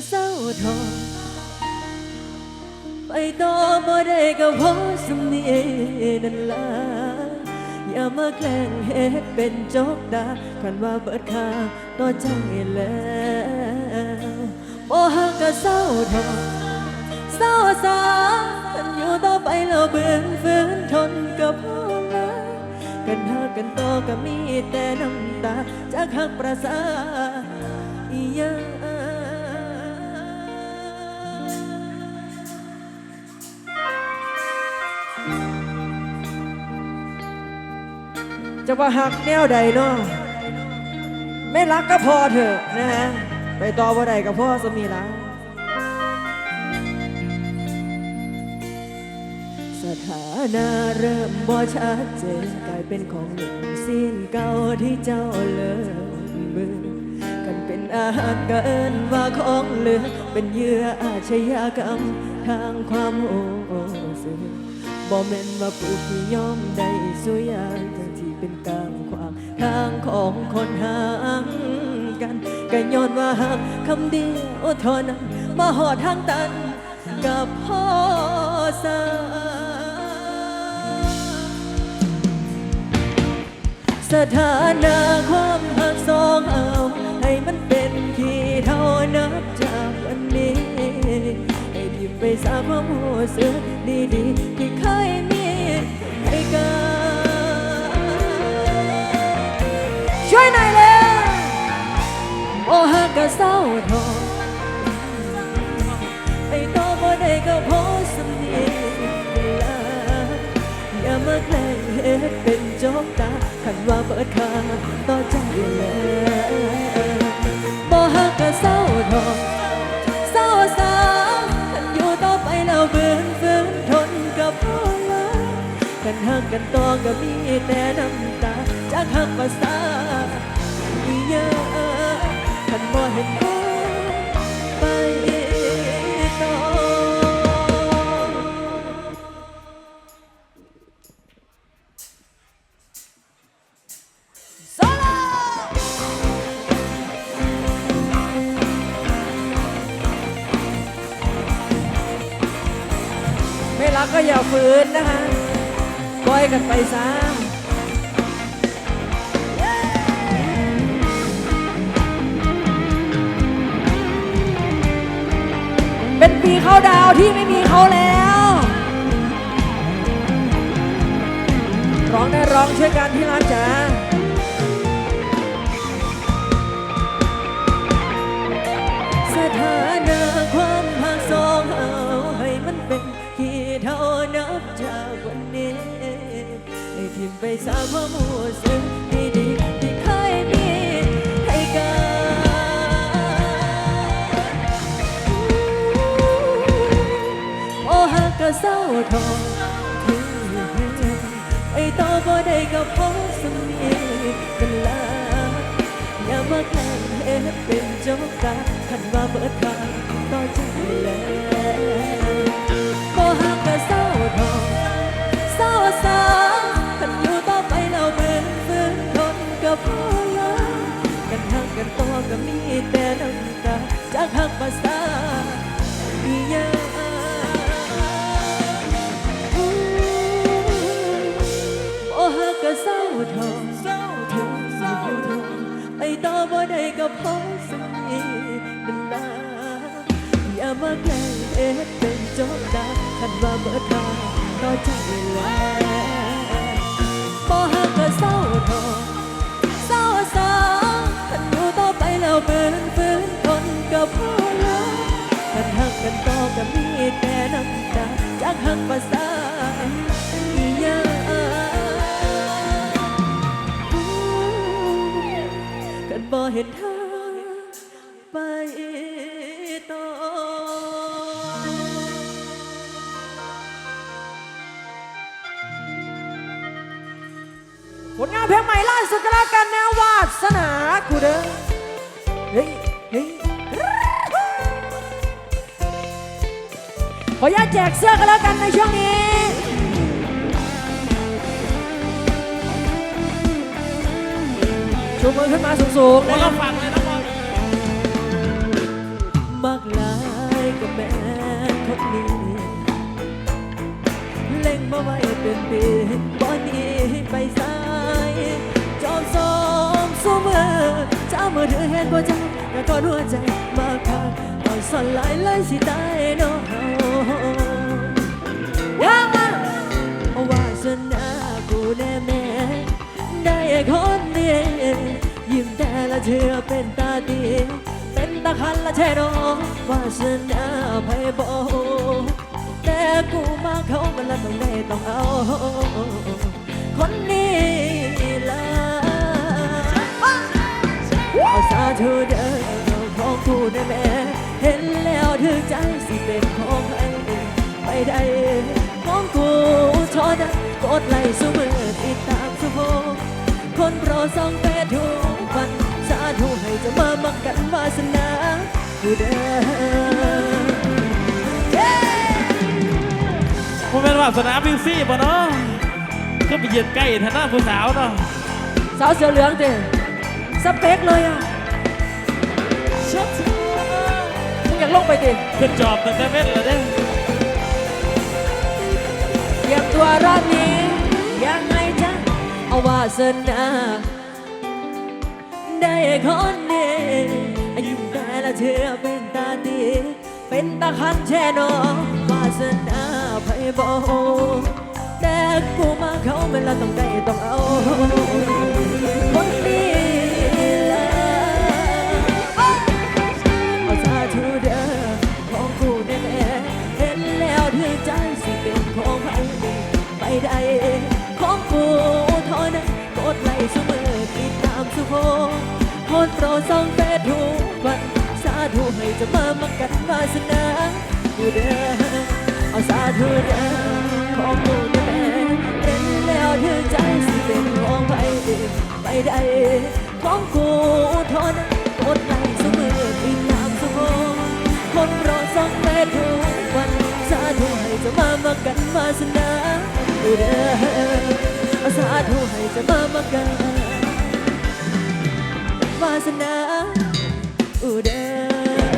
ก็เศร้าทอไปต่อบ่ได้ก็เพราะสำเนียนั่นล่ะอย่ามาแกล้งเฮ็ดเป็นจกดาคันว่าเบิดค่าต่อใจแล้วบ่ฮักก็เศร้าทอเศร้าสากันอยู่ต่อไปแล้วเบื่อฝืนทนกับพ่อละกันหากันต่อก็มีแต่น้ำตาจากหักประสาอีหยัง จะว่าหักแนวใดเนาะไม่รักก็พอเถอะนะฮะไปต่อบ่าใดก็พ่อสมีละสถานะเริ่มบ่ชัดเจนกลายเป็นของหนึ่งสิ้นเก่าที่เจ้าเลิกเบื่อกันเป็นอาหารเอินว่าของเหลือ เป็นเหยื่ออาชญากรรมทางความโอ้สึกบ่แม่นว่าผู้ที่ยอมได้สุยางทั้งที่เกลางขวางทางของคนห่างกันก็ย้อนว่าหักคำเดียวเท่านั้นมาหอดทางตันกับพ่อสาสถานะความหักสองเอา ให้มันเป็นที่เท่านับจากวันนี้ ให้ทิมไปสาความหัวเสือดีๆที่เคยมี ทอไอ้ต่อบ่ได้ก็พราะสำเนียงเวลาอย่ามาแกล้งเฮ็ดเป็นโจกตาคันว่าเปิดค่าต่อใจแล้วบ่ฮักก็เศร้าทอเศร้าสาคันอยู่ต่อไปแล้วเบื่อฝืนทนกับพ่อละคันฮักกันต่อก็มีแต่น้ำตาจากฮักภาษาอีหยังคันบ่เห็น ก็อย่าฝืนนะคะปล่อยกันไปซะเป็นปีเข้าดาวที่ไม่มีเขาแล้ว ร้องได้ร้องช่วยกันที่รักจ๋าสถานะความ ไปสาความหัวซึ้งดีๆที่เคยมีให้กันโอ้หักก็เศร้าทองไอ้ต่อบ่ได้ก็พราะสำเนียงกันลาอย่ามาแกล้งเฮ็เป็นโจกตาคันว่าเบิดทางต่อใจแล้ว ก็มีแต่น้ำตาจากหักภาษาอีหยังบ่ฮักก็เศร้าทองเศร้าทองเศร้าทองไอ้ต่อบ่ได้ก็พราะสนิทนั่นล่ะอย่ามาแกล้งเอ็ดเป็นจกดาคันว่าเบิดทางต่อใจแล้ว กับพ่อละกันหักกันต่อก็มีแต่น้ำตาจากหักภาษาอีหยังกันบ่เห็นทางไปต่อผลงานเพลงใหม่ล่าสุดก็แล้วกันนะวาสนากูเด้อเฮ้ย ขออนุญาตแจกเสื้อกันแล้วกันในช่วงนี้ ชูมือขึ้นมาสูงๆนะครัก็บเลยน้องอมากลายก็แม่คนนี้เล่งมาไว้เป็นปีตอนนี้ไปสายจอมสอมสู้เมือจ้ามือเธอเห็นบ่จังก็ทก็รู้ใจมาพัก อนสอนลายเลยสิตายเนาะเฮาว้าววาสนากูแน่แม่ได้คนนี้ยิ้มแต่ละเธอเป็นตาดีเป็นตาคันละแช่ดอกวาสนาไปบอกแต่กูมาเขามันละต้องได้ต้องเอา คนนี้ละเอาสาธุเด้อของกูได้แม่ เห็นแล้วถึงใจสิเป็นของใครไปได้ของกูเท่านั้นกดไลค์สุมือติดตามสุโภคนโปรดส่องเฟซทุกวันสาธุให้เจะมามักกันวาสนากูเด้อผมเป็นว่าสนามบิวซี่ป่ะเนาะก็ไปยืนใกล้ทางหน้าผู้สาวเนาะสาวเสือเหลืองเด้สเปคเลยอะ มึงอยากลงไปดิขึ้นจอบตั้งแต่เม็ดเลยเด้เตรียมตัวรอบนี้ยังไงจ๊ะเอาวาสนาได้คนนี้ยิ้มแต่ละเธอเป็นตาดี เป็นตาคันแช่นอวาสนาไปบอกแต่กูมาเขาเป็นละต้องได้ต้องเอา สุโขคนโปรดส่องเฟซทุกวันสาธุให้จะมามักกันวาสนากูเด้อเอาสาธุเด้อของกูได้แม่เห็นแล้วถือใจสิเป็นของใครไปได้ของกูทนั้นกดไหลเสมอติดตามสุโขคนรอส่องแม่ทุกวันสาธุให้จะมามากันวาสนาดูเด้อเอาสาธุให้จะมามากัน วาสนาอูเด้อ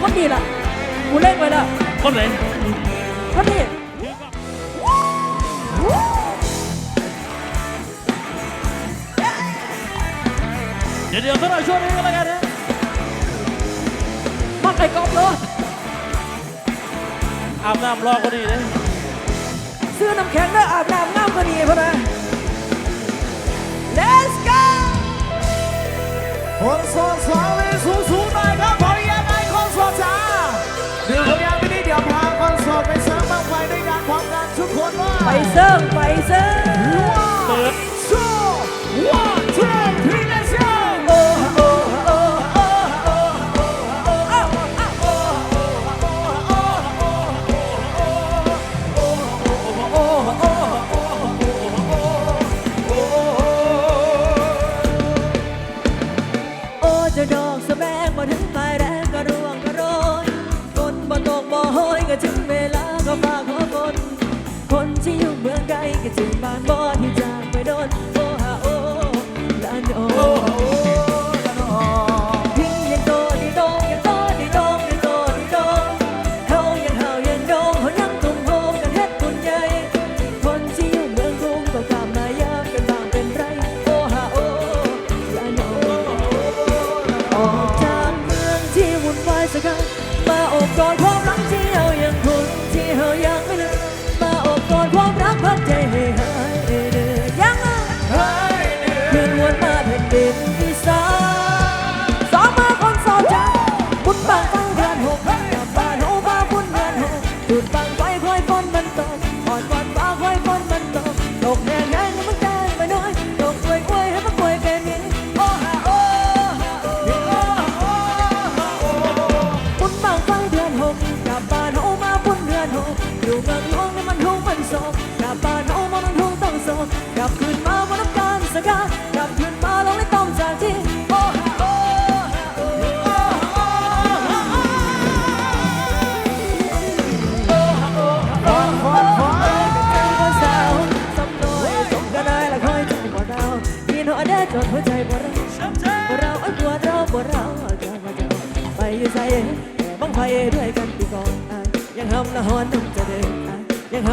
คนดีล่ะกูเล่นไว้แล้วคนไหนคนดีเดี๋ยวเดี๋ยวสักหน่อยช่วงนี้ก็แล้วกันนะมาไก่กอบเลยอาบน้ำรอคนนี้เลยซื้อน้ำแข็งเด้ออาบน้ำน้ำก็ดีพอนะ Let's go คนโสดสาวเลยสูงสูงหน่อยครับขออนุญาตให้คนโสดจ้าเดี๋ยวคนยังไม่ได้เดี๋ยวพาคนโสดไปเสริมบ้างไฟด้วยกันพร้อมกันทุกคนว่าไปเซิร์ฟไปเซิร์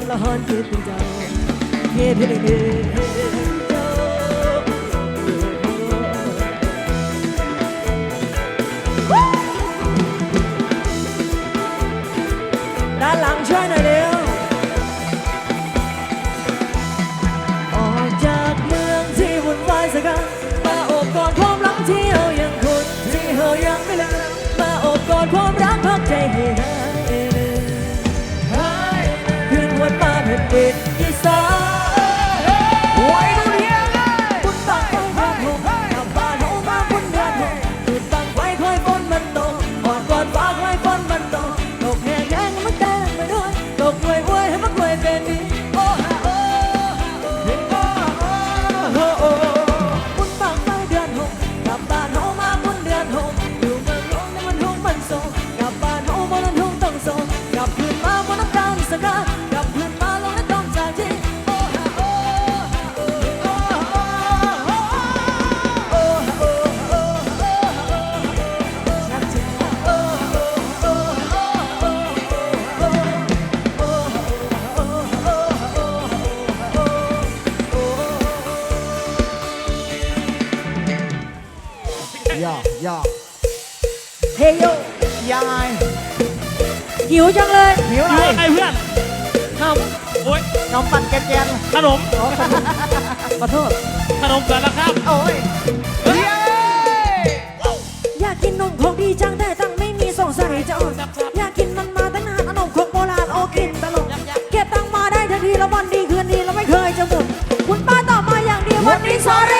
ำละหอนเย็นเป็นเจ้าเย็นเป็นเย็น it จังเลยหิวอหิอะไรเพื่อนขนมโอ้ยขนมปังแกงแกนขนม โอ้ขอโทษขอโทษขนมสารครับโอ้ยเฮ้ยอยากกินนมของดีจังแต่ตังไม่มีสงสัยจะออกอยากกินมันมาตั้งนานขนมของโบราณโอ้กินตลกเก็บตังมาได้ทันทีแล้ววันดีคืนดีแล้วไม่เคยจะหมดคุณป้าตอบมาอย่างเดียววันนี้ sorry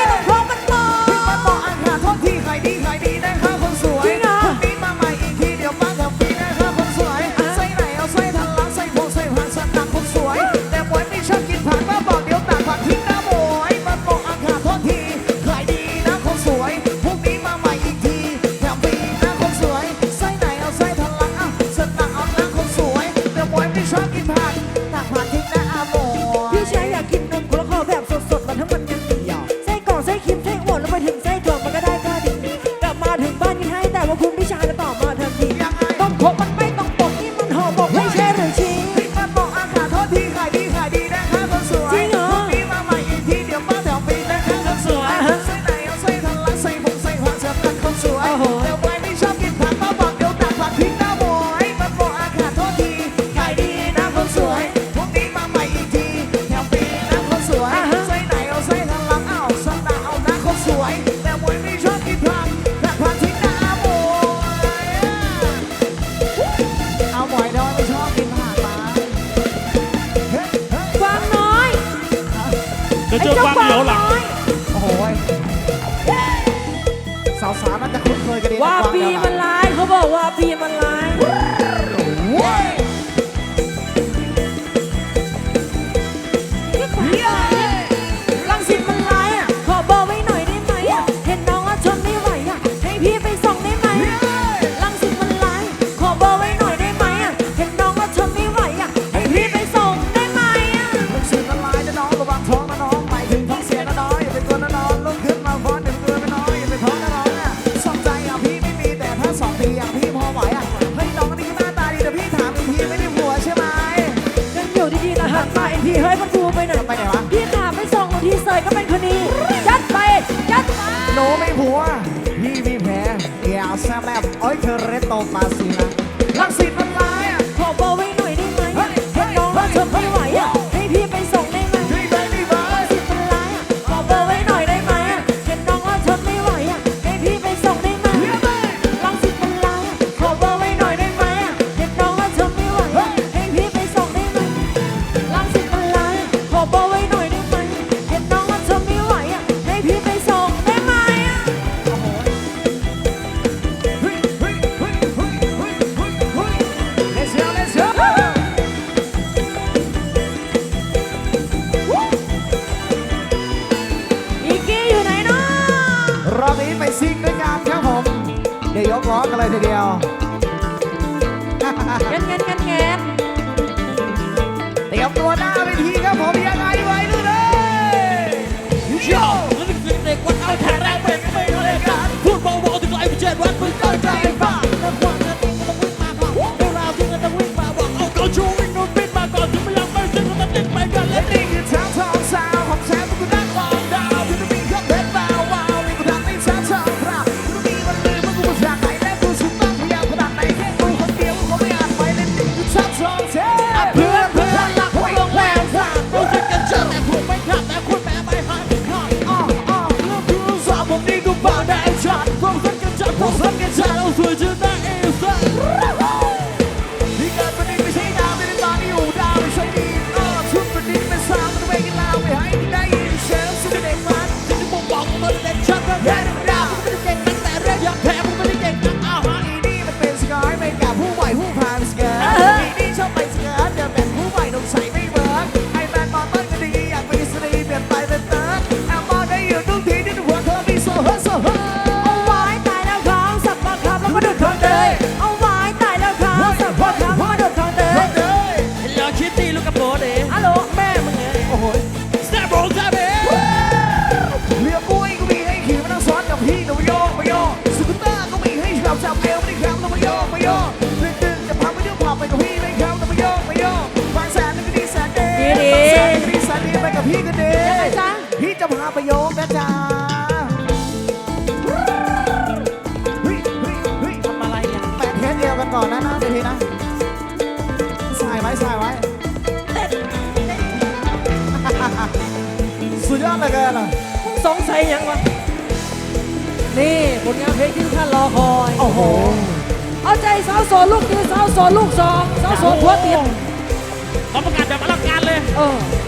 หนูไม่หัว พี่มีแผลอย่าแซมแลบโอ้ยเธอเรตโตมาสิ Foi de พี่จะพาไปโยกนะจ๊ะเฮ้ยเฮ้ยเฮ้ยทำอะไรอะแปะเทสเดียวกันก่อนนะนะเดี๋ยวทีนะใส่ไว้ใส่ไว้สุดยอดเลยเกินอะมึงสงสัยยังวะนี่ผลงานเพลงที่ทุกท่านรอคอย โอ้โห เอาใจสาวโสดลูกดีสาวโสดลูกสองสาวโสดหัวเตียงเขาประกาศแบบอลังการเลย เออโอ้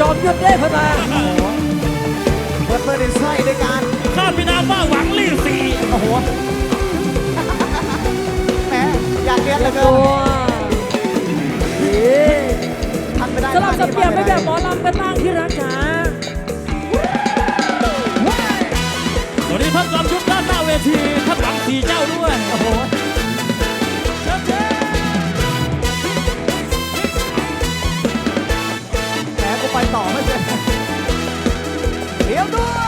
จอมยุทธได้พะมาโอ้โหเปิดเปิดดินไส้ด้วยกันข้าพี่นาว่าหวังลี่สีโอ้โหแหมอยากเรียนเหลือเกินทันไม่ได้สลับสับเปลี่ยนไปแบบหมอลำกันบ้างที่รักจ๋าสวัสดีท่านจอมยุทธด้านหน้าเวทีท่านหวังสีเจ้าด้วย โอ้โห 不多。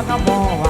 joga bola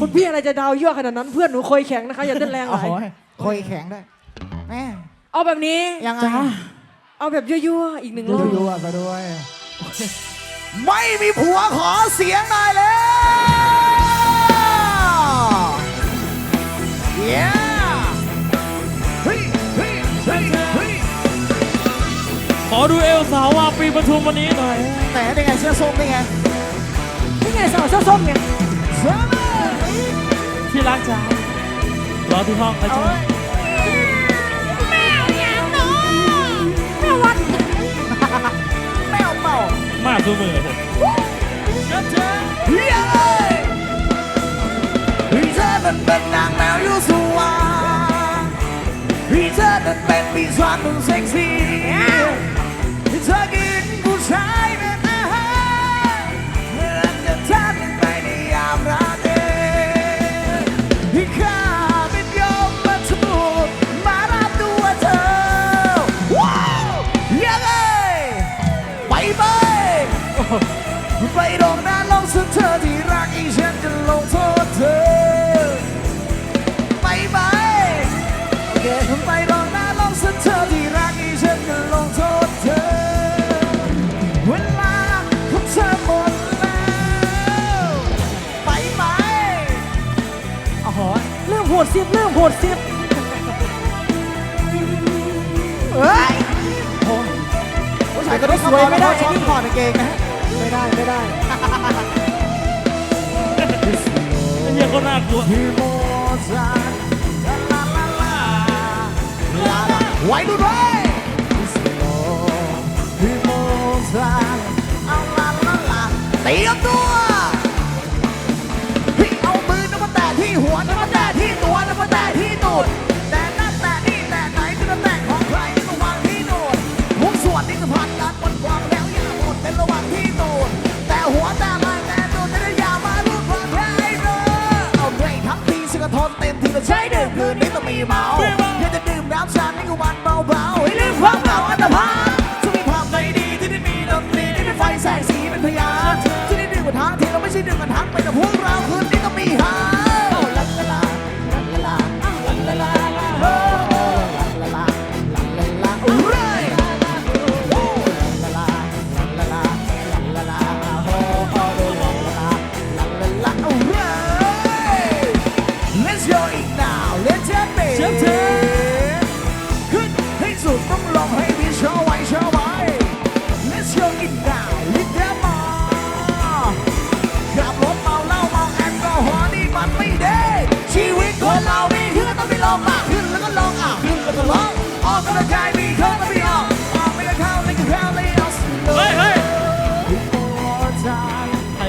คุณพี่อะไรจะดาวยั่วขนาดนั้นเพื่อนหนูคอยแข็งนะคะอย่าเต้นแรงหโอ้ลายโหคอยแข็งด้วยแม่เอาแบบนี้ ยังไงเอาแบบยั่วๆอีกหนึ่งรอบยั่วๆซะด้วย ไม่มีผัวขอเสียงหน่อยเลยเย้เฮ้ยเฮ้ยเฮ้ยเฮ้ยขอดูเอลสาวว่าปีปทุมวันนี้หน่อยแหมได้ไงเสื้อส้มได้ไงนี่ไงสาวเสื้อส้มไงเสื้อเลย ที่รักจ้ารอที่ห้องนะจ๊ะแมวเป่ามาตัวมือผมเฮ้ยเลยเฮ้ยเธอนั้นเป็นนางแมวยูสูวาเฮ้ยเธอนั้นเป็นปีศาจนุ่มเซ็กซี่เธอกินผู้ชาย ดเสียบน้ำโหดเสิบเฮ้ยโอ้ยผู้ชายก็ต้อสวยไม่ได้ชอบถอดกางเกงนะไม่ได้ไม่ได้เฮียก็น่ากลัวไว้ดูด้วยเตรียมตัว ที่ตูดแต่นั่นแต่นี่แต่ไหนก็จะแตะของใครที่ต้องวางที่นูนหุ้นส่วนที่จะผ่านการบนความแล้วอย่าหมดเป็นระหว่างที่ตูนแต่หัวแต่ลายแต่ตูนจะได้อย่ามาลุกความแพ้เนอเอาเบรกทั้งทีสกทนเต็มที่มาใช้ดื่มคืนนี้ต้องมีเมาอยากจะดื่มน้ำชาให้กูวันเบาๆให้ลืมความเหงาอันตรพาน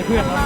太贵。